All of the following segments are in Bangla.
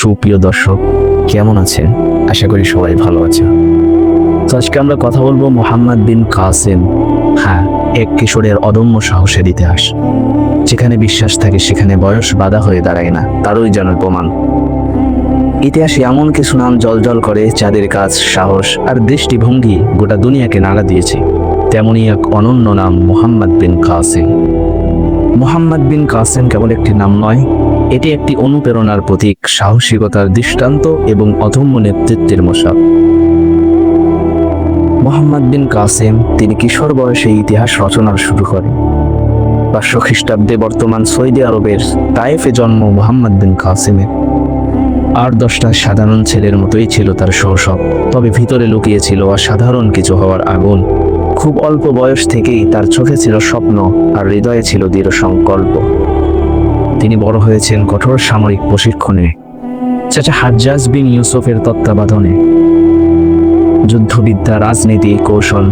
সুপ্রিয় দর্শক, কেমন আছেন? আশা করি সবাই ভালো আছে তো আজকে আমরা কথা বলব মোহাম্মদ বিন কাসেম হ্যাঁ এক কিশোরের অদম্য সাহসের ইতিহাস যেখানে বিশ্বাস থাকে সেখানে বয়স বাধা হয়ে দাঁড়ায় না, তারই যেন প্রমাণ। ইতিহাসে এমন কিছু নাম জলজল করে যাদের কাজ, সাহস আর দৃষ্টিভঙ্গি গোটা দুনিয়াকে নাড়া দিয়েছে। তেমনই এক অনন্য নাম মোহাম্মদ বিন কাসেম। মোহাম্মদ বিন কাসেম কেবল একটি নাম নয়, এটি একটি অনুপ্রেরণার প্রতীক, সাহসিকতার দৃষ্টান্ত এবং অধম্য নেতৃত্বের মশাব মোহাম্মদ বিন কাসেম, তিনি কিশোর বয়সে ইতিহাস রচনার শুরু করেন। পাঁচশো খ্রিস্টাব্দে বর্তমান সৌদি আরবের তায়েফে জন্ম মোহাম্মদ বিন কাসেমের। আর দশটা সাধারণ ছেলের মতোই ছিল তার শৈশব, তবে ভিতরে লুকিয়েছিল অসাধারণ কিছু হওয়ার আগুন। খুব অল্প বয়স থেকেই তার চোখে ছিল স্বপ্ন আর হৃদয়ে ছিল দৃঢ় সংকল্প। তিনি বড় হয়েছেন কঠোর সামরিক প্রশিক্ষণে, চাচা হাজ্জাজ বিন ইউসুফের তত্ত্বাবধানে। যুদ্ধবিদ্যা, রাজনীতি, কৌশল,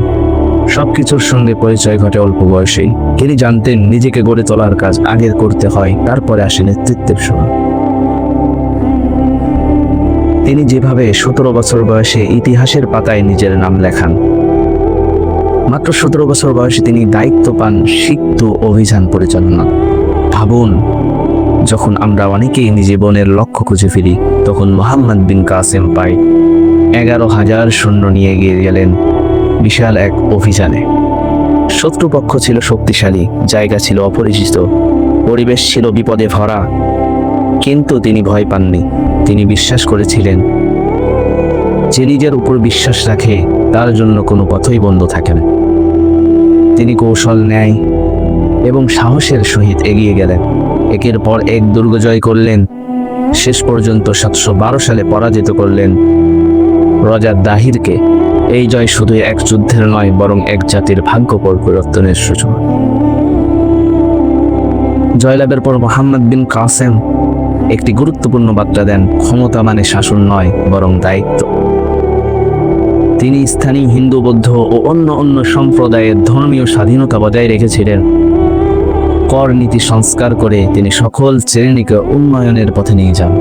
সবকিছুর সঙ্গে পরিচয় ঘটে অল্প বয়সেই। তিনি জানতেন নিজেকে গড়ে তোলার কাজ আগের করতে হয়, তারপরে আসে নেতৃত্বের সময় তিনি যেভাবে সতেরো বছর বয়সে ইতিহাসের পাতায় নিজের নাম লেখান মাত্র সতেরো বছর বয়সে তিনি দায়িত্ব পান সিক্ত অভিযান পরিচালনা ভাবুন, যখন আমরা অনেকেই জীবনের লক্ষ্য খুঁজে ফিরি, তখন মোহাম্মদ বিন কাসেম পাই এগারো হাজার সৈন্য নিয়ে গিয়ে গেলেন বিশাল এক অভিযানে। শত্রুপক্ষ ছিল শক্তিশালী, জায়গা ছিল অপরিচিত, পরিবেশ ছিল বিপদে ভরা, কিন্তু তিনি ভয় পাননি। তিনি বিশ্বাস করেছিলেন যে নিজের উপর বিশ্বাস রাখে, তার জন্য কোনো পথই বন্ধ থাকে না। তিনি কৌশল নেয় এবং সাহসের সহিত এগিয়ে গেলেন। একের পর এক দুর্গ জয় করলেন। শেষ পর্যন্ত সাতশো বারো সালে পরাজিত করলেন রজা দাহিরকে। এই জয় শুধু এক যুদ্ধের নয়, বরং এক জাতির ভাগ্য পরিবর্তনের সূচনা। জয়লাভের পর মোহাম্মদ বিন কাসেম একটি গুরুত্বপূর্ণ বার্তা দেন, ক্ষমতা মানে শাসন নয়, বরং দায়িত্ব। তিনি স্থানীয় হিন্দু, বৌদ্ধ ও অন্য অন্য সম্প্রদায়ের ধর্মীয় স্বাধীনতা বজায় রেখেছিলেন। কর নীতি সংস্কার করে তিনি সকল শ্রেণীকে উন্নয়নের পথে নিয়ে যান।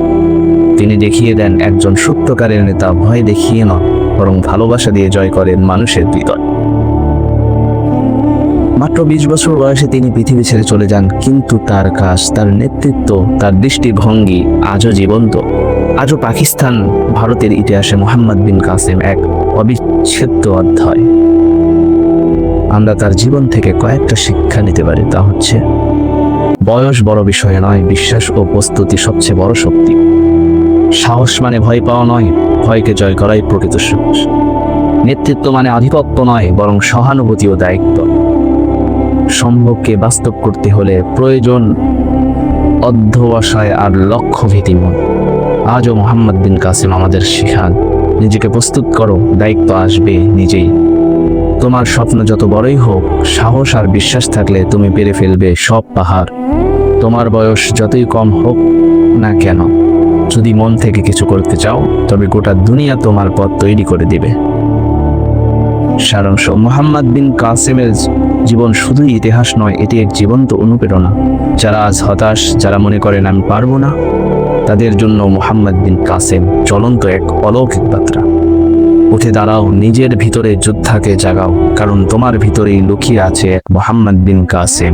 তিনি দেখিয়ে দেন, একজন সত্যকারের নেতা ভয় দেখিয়ে নয় বরং ভালোবাসা দিয়ে জয় করেন মানুষের হৃদয়। মাত্র বিশ বছর বয়সে তিনি পৃথিবী ছেড়ে চলে যান, কিন্তু তার কাজ, তার নেতৃত্ব, তার দৃষ্টিভঙ্গি আজও জীবন্ত। আজও পাকিস্তান, ভারতের ইতিহাসে মোহাম্মদ বিন কাসেম এক অবিচ্ছেদ্য অধ্যায়। আমরা তার জীবন থেকে কয়েকটা শিক্ষা নিতে পারি, তা হচ্ছে, বয়স বড় বিষয় নয়, বিশ্বাস ও প্রস্তুতি সবচেয়ে বড় শক্তি। সাহস মানে ভয় পাওয়া নয়, ভয়কে জয় করাই প্রকৃত সাহস। নেতৃত্ব মানে আধিপত্য নয়, বরং সহানুভূতি ও দায়িত্ব। সম্ভবকে বাস্তব করতে হলে প্রয়োজন অধ্যবসায় আর লক্ষ্য ভীতিমন আজও মোহাম্মদ বিন কাসিম আমাদের শেখান নিজেকে প্রস্তুত করো, দায়িত্ব আসবে নিজেই। তোমার স্বপ্ন যত বড়ই হোক, সাহস আর বিশ্বাস থাকলে তুমি পেরে ফেলবে সব পাহাড়। তোমার বয়স যতই কম হোক না কেন, যদি মন থেকে কিছু করতে চাও, তবে গোটা দুনিয়া তোমার পথ তৈরি করে দিবে। সারাংশ, মোহাম্মদ বিন কাসেমের জীবন শুধুই ইতিহাস নয়, এটি এক জীবন্ত অনুপ্রেরণা। যারা আজ হতাশ, যারা মনে করেন, আমি পারব না তাদের জন্য মোহাম্মদ বিন কাসেম চলন্ত এক অলৌকিক বার্তা উঠে দাঁড়াও, নিজের ভিতরে যোদ্ধাকে জাগাও, কারণ তোমার ভিতরেই লুকিয়ে আছে এক মোহাম্মদ বিন কাসেম।